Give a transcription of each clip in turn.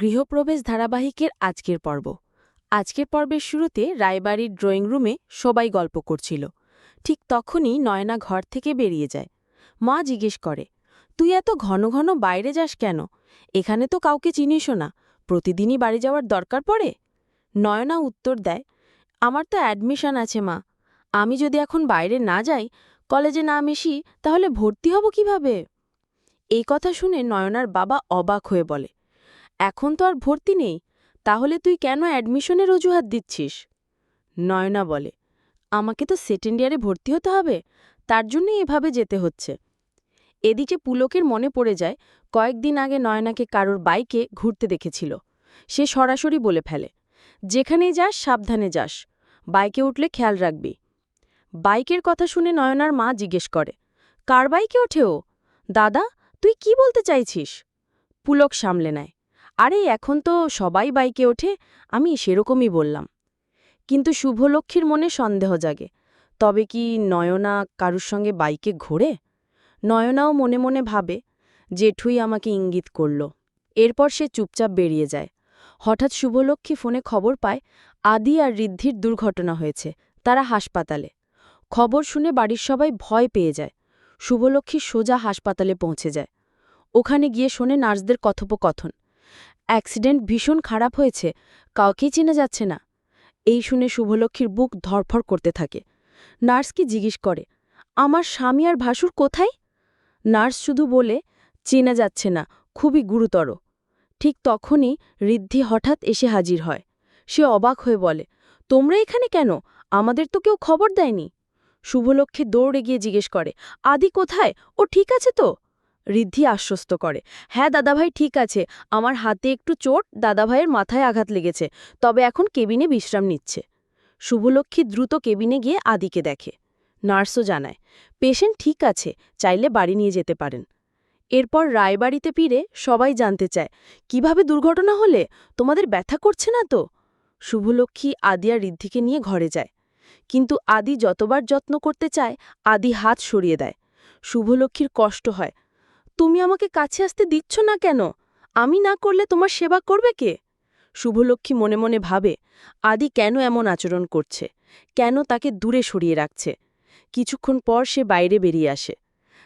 গৃহপ্রবেশ ধারাবাহিকের আজকের পর্ব। আজকের পর্বের শুরুতে রায়বাড়ির ড্রয়িং রুমে সবাই গল্প করছিল। ঠিক তখনই নয়না ঘর থেকে বেরিয়ে যায়। মা জিজ্ঞেস করে, তুই এত ঘন ঘন বাইরে যাস কেন? এখানে তো কাউকে চিনিসও না। প্রতিদিনই বাড়ি যাওয়ার দরকার পড়ে? নয়না উত্তর দেয়, আমার তো অ্যাডমিশন আছে মা। আমি যদি এখন বাইরে না যাই, কলেজে না মিশি, তাহলে ভর্তি হব কীভাবে? এই কথা শুনে নয়নার বাবা অবাক হয়ে বলে এখন তো আর ভর্তি নেই, তাহলে তুই কেন অ্যাডমিশনের অজুহাত দিচ্ছিস? নয়না বলে, আমাকে তো সেকেন্ড ইয়ারে ভর্তি হতে হবে, তার জন্যই এভাবে যেতে হচ্ছে। এদিকে পুলকের মনে পড়ে যায়, কয়েকদিন আগে নয়নাকে কারোর বাইকে ঘুরতে দেখেছিল। সে সরাসরি বলে ফেলে, যেখানেই যাস, সাবধানে যাস, বাইকে উঠলে খেয়াল রাখবি। বাইকের কথা শুনে নয়নার মা জিজ্ঞেস করে, কার বাইকে ওঠে ও? দাদা, তুই কি বলতে চাইছিস? পুলক সামলে নেয় আরে, এখন তো সবাই বাইকে ওঠে, আমি সেরকমই বললাম। কিন্তু শুভলক্ষ্মীর মনে সন্দেহ জাগে, তবে কি নয়না কারুর সঙ্গে বাইকে ঘোরে? নয়নাও মনে মনে ভাবে, জেঠুই আমাকে ইঙ্গিত করল। এরপর সে চুপচাপ বেরিয়ে যায়। হঠাৎ শুভলক্ষ্মী ফোনে খবর পায়, আদি আর ঋদ্ধির দুর্ঘটনা হয়েছে, তারা হাসপাতালে। খবর শুনে বাড়ির সবাই ভয় পেয়ে যায়। শুভলক্ষ্মী সোজা হাসপাতালে পৌঁছে যায়। ওখানে গিয়ে শোনে নার্সদের কথোপকথন। অ্যাক্সিডেন্ট ভীষণ খারাপ হয়েছে, কাউকেই চেনা যাচ্ছে না। এই শুনে শুভলক্ষ্মীর বুক ধরফর করতে থাকে। নার্স কি জিজ্ঞেস করে, আমার স্বামী আর ভাসুর কোথায়? নার্স শুধু বলে, চেনা যাচ্ছে না, খুবই গুরুতর। ঠিক তখনই ঋদ্ধি হঠাৎ এসে হাজির হয়। সে অবাক হয়ে বলে, তোমরা এখানে কেন? আমাদের তো কেউ খবর দেয়নি। শুভলক্ষ্মী দৌড়ে গিয়ে জিজ্ঞেস করে, আদি কোথায়? ও ঠিক আছে তো? ঋদ্ধি আশ্বস্ত করে হ্যাঁ দাদাভাই, ঠিক আছে। আমার হাতে একটু চোট, দাদাভাইয়ের মাথায় আঘাত লেগেছে। তবে এখন কেবিনে বিশ্রাম নিচ্ছে। শুভলক্ষ্মী দ্রুত কেবিনে গিয়ে আদিকে দেখে। নার্সও জানায়, পেশেন্ট ঠিক আছে, চাইলে বাড়ি নিয়ে যেতে পারেন। এরপর রায়বাড়িতে ফিরে সবাই জানতে চায়, কীভাবে দুর্ঘটনা হলে? তোমাদের ব্যথা করছে না তো? শুভলক্ষ্মী আদি আর ঋদ্ধিকে নিয়ে ঘরে যায়। কিন্তু আদি যতবার যত্ন করতে চায়, আদি হাত সরিয়ে দেয়। শুভলক্ষ্মীর কষ্ট হয় তুমি আমাকে কাছে আসতে দিচ্ছ না কেন? আমি না করলে তোমার সেবা করবে কে? শুভলক্ষ্মী মনে মনে ভাবে, আদি কেন এমন আচরণ করছে? কেন তাকে দূরে সরিয়ে রাখছে? কিছুক্ষণ পর সে বাইরে বেরিয়ে আসে।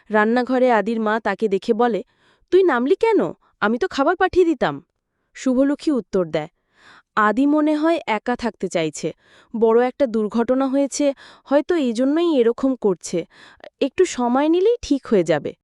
রান্নাঘরে আদির মা তাকে দেখে বলে, তুই নামলি কেন? আমি তো খাবার পাঠিয়ে দিতাম। শুভলক্ষ্মী উত্তর দেয়, আদি মনে হয় একা থাকতে চাইছে। বড় একটা দুর্ঘটনা হয়েছে, হয়তো এই জন্যই এরকম করছে। একটু সময় নিলেই ঠিক হয়ে যাবে।